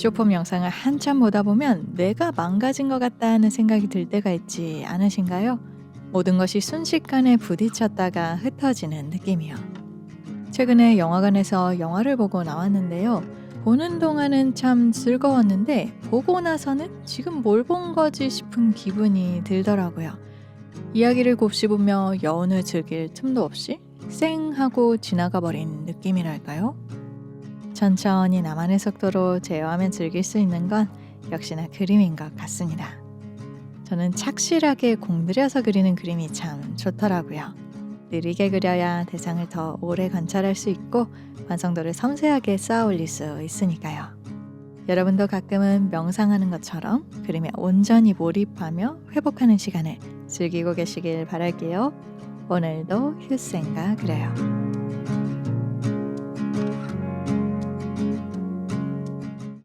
쇼폼 영상을 한참 보다 보면 내가 망가진 것 같다는 생각이 들 때가 있지 않으신가요? 모든 것이 순식간에 부딪혔다가 흩어지는 느낌이요. 최근에 영화관에서 영화를 보고 나왔는데요. 보는 동안은 참 즐거웠는데 보고 나서는 지금 뭘 본 거지 싶은 기분이 들더라고요. 이야기를 곱씹으며 여운을 즐길 틈도 없이 쌩 하고 지나가 버린 느낌이랄까요? 천천히 나만의 속도로 제어하면 즐길 수 있는 건 역시나 그림인 것 같습니다. 저는 착실하게 공들여서 그리는 그림이 참 좋더라고요. 느리게 그려야 대상을 더 오래 관찰할 수 있고 완성도를 섬세하게 쌓아 올릴 수 있으니까요. 여러분도 가끔은 명상하는 것처럼 그림에 온전히 몰입하며 회복하는 시간을 즐기고 계시길 바랄게요. 오늘도 휴생가 그래요.